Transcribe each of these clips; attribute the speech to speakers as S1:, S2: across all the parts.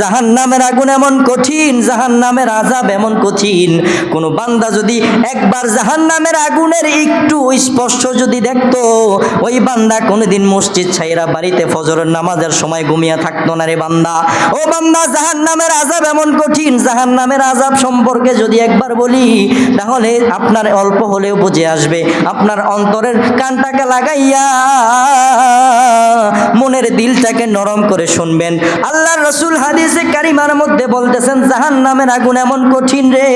S1: জাহান নামের আগুন এমন কঠিন জাহান নামের আজাব এমন কঠিন। কোন বান্দা যদি একবার জাহান নামের আগুনের একটু স্পর্শ যদি দেখতো, ওই বান্দা কোনোদিন মসজিদ ছাইরা বাড়িতে ফজরের নামাজের সময় ঘুমিয়ে থাকতো না রে বান্দা। ও বান্দা জাহান নামের আজাব এমন কঠিন জাহান নামের আজাব সম্পর্কে যদি একবার বলি, তাহলে আপনার অল্প হলেও বুঝে আসবে। আপনার অন্তরের কানটাকে লাগাইয়া মনের দিলটাকে নরম করে শুনবেন। আল্লাহর রসুল হাদিসে কারিমার মধ্যে বলতেছেন জাহান নামের আগুন এমন কঠিন রে।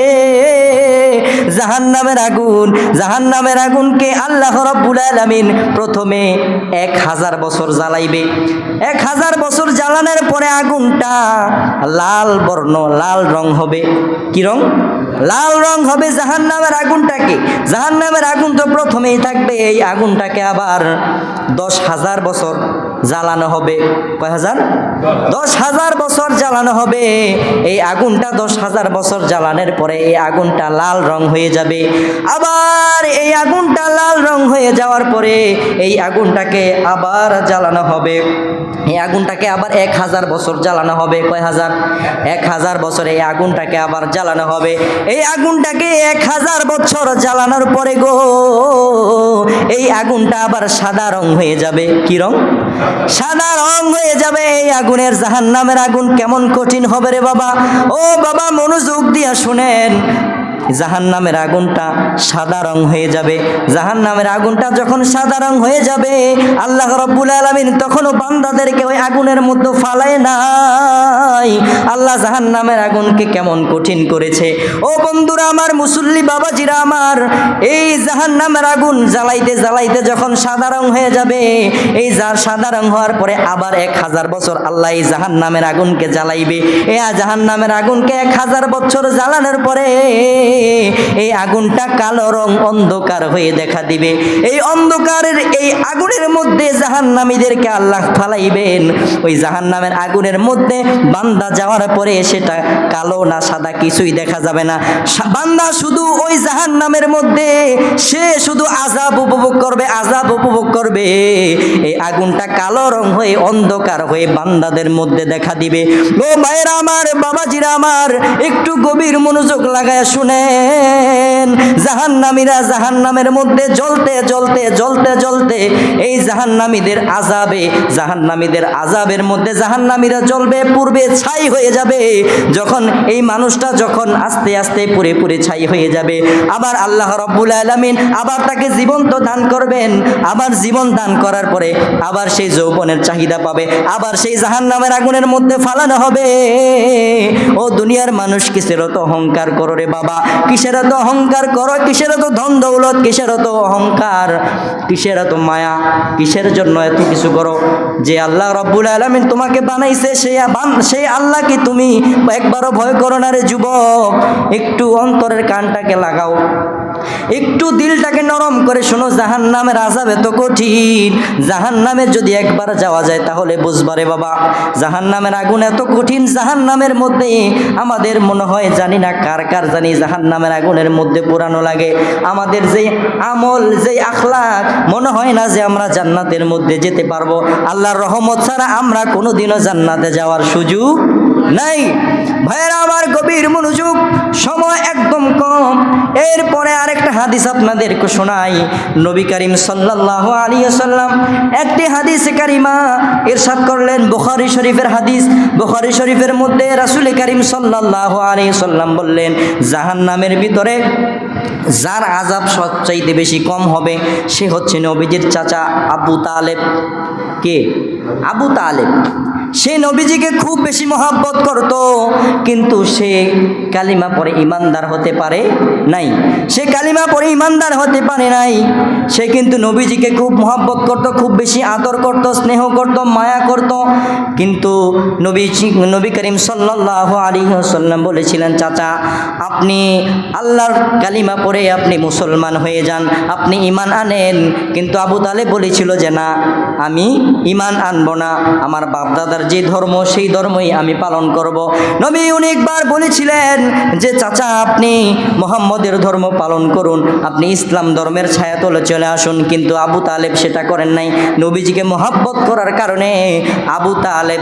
S1: জাহান নামের আগুন জাহান নামের আগুনকে আল্লাহ রব্বুল আলামিন প্রথমে এক হাজার বছর জ্বালাইবে। এক হাজার বছর জ্বালানোর পরে আগুনটা লাল বর্ণ, লাল রং হবে। কি রং? লাল রং হবে জাহান নামের আগুনটাকে। জাহান নামের আগুন তো প্রথমেই থাকবে, এই আগুনটাকে আবার দশ হাজার বছর জ্বালানো হবে। কয় হাজার? দশ হাজার বছর জ্বালানো হবে। এই আগুনটা দশ হাজার বছর জ্বালানোর পরে এই আগুনটা লাল রং হয়ে যাবে। আবার এই আগুনটা লাল রং হয়ে যাওয়ার পরে এই আগুনটাকে আবার জ্বালানো হবে। এই আগুনটাকে আবার এক হাজার বছর জ্বালানো হবে। কয় হাজার? এক হাজার বছর এই আগুনটাকে আবার জ্বালানো হবে। এই আগুনটাকে এক হাজার বছর জ্বালানোর পরে গো, এই আগুনটা আবার সাদা রং হয়ে যাবে। কি রং? সাদা রং হয়ে যাবে এই আগুনের জাহান নামের আগুন কেমন কঠিন হবে রে বাবা? ও বাবা, মনোযোগ দিয়া শুনেন। জাহান নামের আগুনটা সাদা রং হয়ে যাবে। জাহান নামের আগুনটা যখন সাদা রং হয়ে যাবে, আল্লাহ রব্বুল আলমিন তখনও বান্দাদেরকে ওই আগুনের মধ্যে ফালায় নাই। আল্লাহ জাহান নামের আগুনকে কেমন কঠিন করেছে। ও বন্ধুরা আমার মুসল্লি বাবাজিরা আমার, এই জাহান নামের আগুন জ্বালাইতে জ্বালাইতে যখন সাদা রং হয়ে যাবে, এই যার সাদা রং হওয়ার পরে আবার এক হাজার বছর আল্লাহ এই জাহান নামের আগুনকে জ্বালাইবে। এ জাহান নামের আগুনকে এক হাজার বছর জ্বালানোর পরে এই আগুনটা কালো রং অন্ধকার হয়ে দেখা দিবে। এই অন্ধকারের এই আগুনের মধ্যে জাহান্নামীদেরকে আল্লাহ ফালাইবেন। ওই জাহান্নামের আগুনের মধ্যে বান্দা যাওয়ার পরে সেটা কালো না সাদা কিছুই দেখা যাবে না। বান্দা শুধু ওই জাহান্নামের মধ্যে, সে শুধু আজাব উপভোগ করবে আজাব উপভোগ করবে। এই আগুনটা কালো রং হয়ে, অন্ধকার হয়ে বান্দাদের মধ্যে দেখা দিবে। ও ভাইরা আমার, বাবাজিরা আমার, একটু গভীর মনোযোগ লাগায় শুনেন। জাহান্নামীরা জাহান্নামের মধ্যে জ্বলতে জ্বলতে জ্বলতে জ্বলতে এই জাহান্নামীদের আজাবে জাহান্নামীদের আজাবের মধ্যে জাহান্নামীরা জ্বলবে, পূর্বে ছাই হয়ে যাবে। যখন এই মানুষটা যখন আস্তে আস্তে পুরে পুরে ছাই হয়ে যাবে, আবার আল্লাহ রব্বুল আলামিন আবার তাকে জীবন্ত দান করবেন, আবার জীবন দান করার পরে আবার সেই যৌবনের চাহিদা পাবে, আবার সেই জাহান্নামের আগুনের মধ্যে ফালানো হবে। ও দুনিয়ার মানুষ, কিসের তো অহংকার করো রে বাবা? কিসের তো অহংকার করো? কিসের তো ধন দৌলত? কিসের তো অহংকার? কিসের তো মায়া? কিসের জন্য এত কিছু করো? যে আল্লাহ রব্বুল আলমিন তোমাকে বানাইছে বান- সেই আল্লাহ কি তুমি একবারও ভয় করো না রে যুবক। একটু অন্তরের কানটাকে লাগাও। একটু দিলটাকে নরম করে শোনো জাহান নামের আজাব এত কঠিন। জাহান নামে যদি একবার যাওয়া যায় তাহলে বুঝবারে বাবা জাহান নামের আগুন এত কঠিন জাহান নামের মধ্যে আমাদের মনে হয় জানি না কার কার জানি জাহান নামের আগুনের মধ্যে পুরানো লাগে। আমাদের যে আমল, যে আখলাক মনে হয় না যে আমরা জান্নাতের মধ্যে যেতে পারব। আল্লাহর রহমত ছাড়া আমরা কোনোদিনও জান্নাতে যাওয়ার সুযোগ নাই। ভাইয়েরা, আমার গভীর মনোযোগ, সময় একদম কম। এরপরে আরেকটা হাদিস আপনাদেরকে শোনাই। নবী করিম সাল্লাল্লাহু আলাইহি সাল্লাম একটি হাদিস কারিমা ইরশাদ করলেন, বুখারী শরীফের হাদিস। বুখারী শরীফের মধ্যে রাসূল করিম সাল্লাল্লাহু আলাইহি সাল্লাম বললেন, জাহান্নামের ভিতরে যার আজাব সবচাইতে বেশি কম হবে, সে হচ্ছে নবীজির চাচা আবু তালেব। কে? আবু তালেব। সে নবীজিকে খুব বেশি মহাব্বত করত, কিন্তু সে কালিমা পরে ইমানদার হতে পারে নাই। সে কালিমা পরে ইমানদার হতে পারে নাই। সে কিন্তু নবীজিকে খুব মহাব্বত করত, খুব বেশি আদর করত, স্নেহ করত, মায়া করত। কিন্তু নবীজি, নবী করিম সাল্লাহ আলী সাল্লাম বলেছিলেন, চাচা, আপনি আল্লাহর কালিমা পরে আপনি মুসলমান হয়ে যান, আপনি ইমান আনেন। কিন্তু আবু তালে বলেছিল যে, না, আমি ইমান আনব না, আমার বাপদাদার যে ধর্ম, সেই ধর্মই আমি পালন করব। নবী অনেকবার বলেছিলেন যে, চাচা, আপনি মোহাম্মদের ধর্ম পালন করুন। আপনি ইসলাম ধর্মের ছায়া তলে চলে আসুন। কিন্তু আবু তালেব সেটা করেন নাই। নবীজিকে মহাব্বত করার কারণে আবু তালেব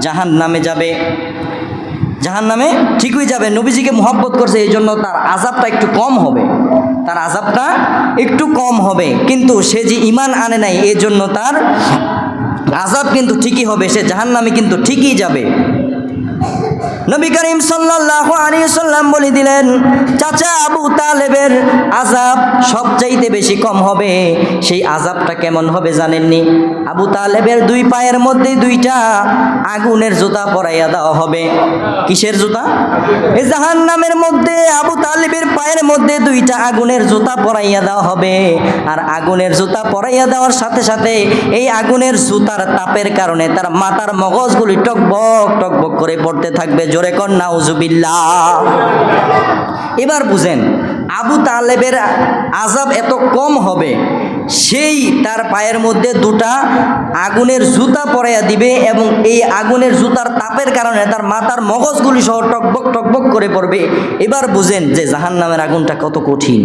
S1: জাহান নামে যাবে। জাহান নামে ঠিকই যাবে। নবীজিকে মোহাব্বত করছে এই জন্য তার আজাবটা একটু কম হবে। তার আজাবটা একটু কম হবে। কিন্তু সে যে ইমান আনে নাই এই জন্য তার আজাব কিন্তু ঠিকই হবে, সে জাহান নামে কিন্তু ঠিকই যাবে। নবী করিম সাল্লাল্লাহু আলাইহি সাল্লাম বলে দিলেন, চাচা আবু তালেবের আজাব সবচাইতে বেশি কম হবে, সেই আজাবটা কেমন হবে জানেননি? আবু তালেবের দুই পায়ের মধ্যে দুইটা আগুনের জুতা পরাইয়া দেওয়া হবে। কিসের জুতা? এই জাহান নামের মধ্যে, আবু তালেবের পায়ের মধ্যে দুইটা আগুনের জুতা পরাইয়া দেওয়া হবে। আর আগুনের জুতা পরাইয়া দেওয়ার সাথে সাথে এই আগুনের জুতার তাপের কারণে তার মাথার মগজগুলি টকবক টকবক করে পড়তে থাকবে। জোরে কর নাউজুবিল্লাহ। এবার বুঝেন আবু তালেবের আজাব এত কম হবে, সেই তার পায়ের মধ্যে দুটা আগুনের জুতা পরাইয়া দিবে এবং এই আগুনের জুতার তাপের কারণে তার মাথার মগজগুলি সহ টকবক টকবক করে পড়বে। এবার বুঝেন যে জাহান নামের আগুনটা কত কঠিন।